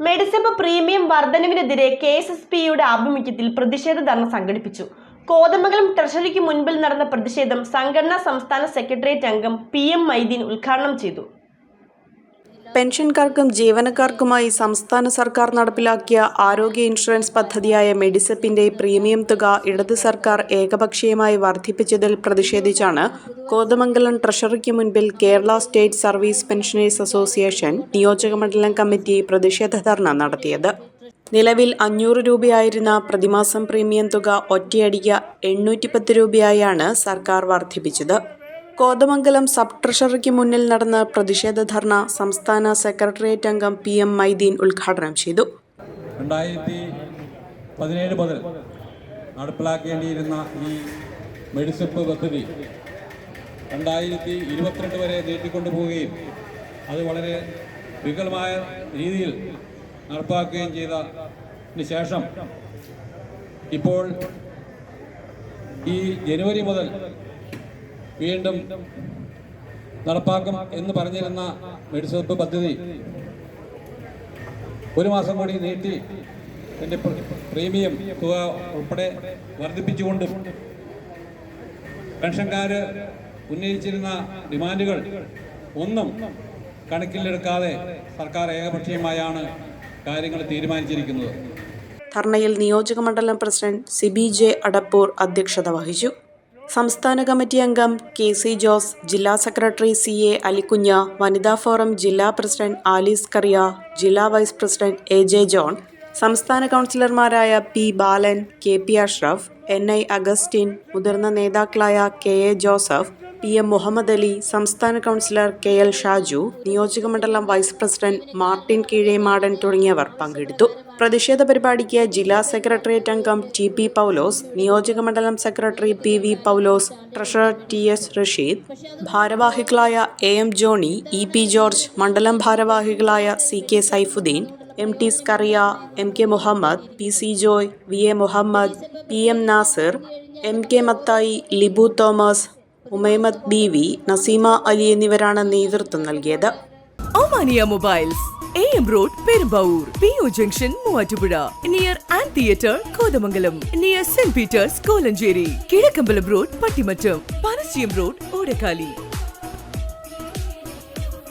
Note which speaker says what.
Speaker 1: MEDISEP premium വർധനവിനെതിരെ K S S പിയുടെ ആഭിമുഖ്യത്തിൽ പ്രതിഷേധ ധർണ സംഘടിപ്പിച്ചു. കോതമംഗലം ട്രഷറിക്ക് മുൻപിൽ നടന്ന പ്രതിഷേധം സംഘടനാ സംസ്ഥാന സെക്രട്ടേറിയറ്റ് അംഗം പി എം മൈദീൻ ഉദ്ഘാടനം ചെയ്തു.
Speaker 2: പെൻഷൻകാർക്കും ജീവനക്കാർക്കുമായി സംസ്ഥാന സർക്കാർ നടപ്പിലാക്കിയ ആരോഗ്യ ഇൻഷുറൻസ് പദ്ധതിയായ മെഡിസെപ്പിന്റെ പ്രീമിയം തുക ഇടത് സർക്കാർ ഏകപക്ഷീയമായി വർദ്ധിപ്പിച്ചതിൽ പ്രതിഷേധിച്ചാണ് കോതമംഗലം ട്രഷറിക്ക് മുൻപിൽ Kerala state service pensioners association നിയോജകമണ്ഡലം കമ്മിറ്റി പ്രതിഷേധ ധർണ നടത്തിയത്. നിലവിൽ അഞ്ഞൂറ് രൂപയായിരുന്ന പ്രതിമാസം പ്രീമിയം തുക ഒറ്റയടിക്ക് എണ്ണൂറ്റി പത്ത് രൂപയായാണ് സർക്കാർ വർദ്ധിപ്പിച്ചത്. കോതമംഗലം സബ് ട്രഷറിക്ക് മുന്നിൽ നടന്ന പ്രതിഷേധ ധർണ സംസ്ഥാന സെക്രട്ടേറിയറ്റ് അംഗം പി എം മൈദീൻ ഉദ്ഘാടനം ചെയ്തു.
Speaker 3: രണ്ടായിരത്തി പതിനേഴ് മുതൽ നടപ്പിലാക്കേണ്ടിയിരുന്ന ഈ മെഡിസിപ്പ് പദ്ധതി രണ്ടായിരത്തി ഇരുപത്തിരണ്ട് വരെ നീട്ടിക്കൊണ്ടുപോവുകയും അത് വളരെ വികലമായ രീതിയിൽ നടപ്പാക്കുകയും ചെയ്തതിന് ശേഷം ഇപ്പോൾ ഈ ജനുവരി മുതൽ വീണ്ടും നടപ്പാക്കും എന്ന് പറഞ്ഞിരുന്ന മെഡിസോപ്പ് പദ്ധതി ഒരു മാസം കൂടി നീട്ടി എന്റെ പ്രീമിയം തുക ഉൾപ്പെടെ വർദ്ധിപ്പിച്ചുകൊണ്ടും പെൻഷൻകാർ ഉന്നയിച്ചിരുന്ന ഡിമാൻഡുകൾ ഒന്നും കണക്കിലെടുക്കാതെ സർക്കാർ ഏകപക്ഷീയമായാണ് കാര്യങ്ങൾ തീരുമാനിച്ചിരിക്കുന്നത്.
Speaker 2: ധർണയിൽ നിയോജകമണ്ഡലം പ്രസിഡന്റ് സിബി ജെ അടപ്പൂർ അധ്യക്ഷത വഹിച്ചു. സംസ്ഥാന കമ്മിറ്റി അംഗം കെ സി ജോസ് ജില്ലാ സെക്രട്ടറി സി എ അലിക്കുഞ്ഞ വനിതാ ഫോറം ജില്ലാ പ്രസിഡന്റ് ആലീസ് കറിയ ജില്ലാ vice president A J John സംസ്ഥാന കൗൺസിലർമാരായ P Balan K P Ashraf N I Augustine മുതിർന്ന നേതാക്കളായ K A Joseph P M Muhammad Ali സംസ്ഥാന കൗൺസിലർ കെ എൽ ഷാജു നിയോജകമണ്ഡലം വൈസ് പ്രസിഡന്റ് മാർട്ടിൻ കീഴേമാടൻ തുടങ്ങിയവർ പങ്കെടുത്തു. പ്രതിഷേധ പരിപാടിക്ക് ജില്ലാ സെക്രട്ടേറിയറ്റ് അംഗം ടി പി പൗലോസ് നിയോജകമണ്ഡലം secretary P V Paulose treasurer T S Rasheed ഭാരവാഹികളായ A M Johnny E P George മണ്ഡലം ഭാരവാഹികളായ C K Saifuddin M T Skaria M K Muhammad P C Joy V A Muhammad P M Nasir M K Mathai Libu Thomas Umaimath B V Naseema Ali എന്നിവരാണ് നേതൃത്വം നൽകിയത്.
Speaker 4: Omania mobiles A M road Perumbavoor P O junction Muvattupuzha near and theatre Kothamangalam near Saint Peter's Kolenchery Kizhakkambalam road Pattimattam Panassiyam road Odakkali